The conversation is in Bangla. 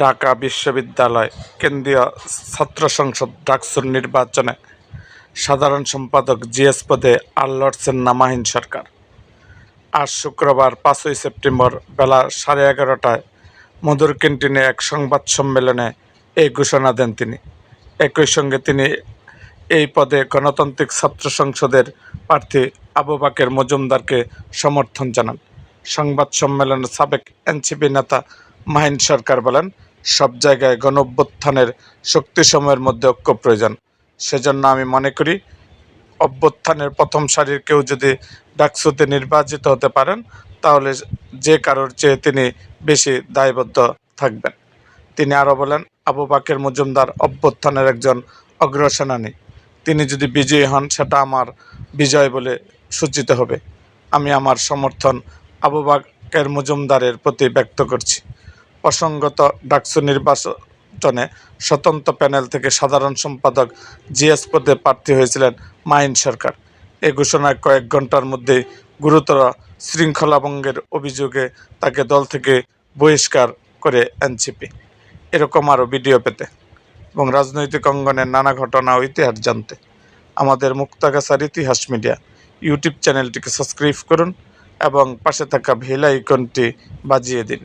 ঢাকা বিশ্ববিদ্যালয় কেন্দ্রীয় ছাত্র সংসদ ডাকসুর নির্বাচনে সাধারণ সম্পাদক জিএস পদে আর লড়ছেন না মাহিন সরকার। আজ শুক্রবার পাঁচই সেপ্টেম্বর বেলা সাড়ে এগারোটায় মধুর ক্যান্টিনে এক সংবাদ সম্মেলনে এই ঘোষণা দেন তিনি। একই সঙ্গে তিনি এই পদে গণতান্ত্রিক ছাত্র সংসদের প্রার্থী আবু বাকের মজুমদারকে সমর্থন জানান। সংবাদ সম্মেলনে সাবেক এনসিপি নেতা মাহিন সরকার বলেন, সব জায়গায় গণ অভ্যুত্থানের শক্তি সময়ের মধ্যে ঐক্য প্রয়োজন। সেজন্য আমি মনে করি, অভ্যুত্থানের প্রথম সারির কেউ যদি ডাকসুতে নির্বাচিত হতে পারেন, তাহলে যে কারোর চেয়ে তিনি বেশি দায়বদ্ধ থাকবেন। তিনি আরও বলেন, আবু বাকের মজুমদার অভ্যুত্থানের একজন অগ্রসেনানী। তিনি যদি বিজয়ী হন, সেটা আমার বিজয় বলে সূচিত হবে। আমি আমার সমর্থন আবু বাকের মজুমদারের প্রতি ব্যক্ত করছি। প্রসঙ্গত ডাকসু নির্বাচনে স্বতন্ত্র প্যানেল থেকে সাধারণ সম্পাদক জিএস পদে প্রার্থী হয়েছিলেন মাইন সরকার। এ ঘোষণায় কয়েক ঘণ্টার মধ্যেই গুরুতর শৃঙ্খলাভঙ্গের অভিযোগে তাকে দল থেকে বহিষ্কার করে এনসিপি। এরকম আরও ভিডিও পেতে এবং রাজনৈতিক অঙ্গনের নানা ঘটনা ও ইতিহাস জানতে আমাদের মুক্তাগাছার ইতিহাস মিডিয়া ইউটিউব চ্যানেলটিকে সাবস্ক্রাইব করুন এবং পাশে থাকা বেল আইকনটি বাজিয়ে দিন।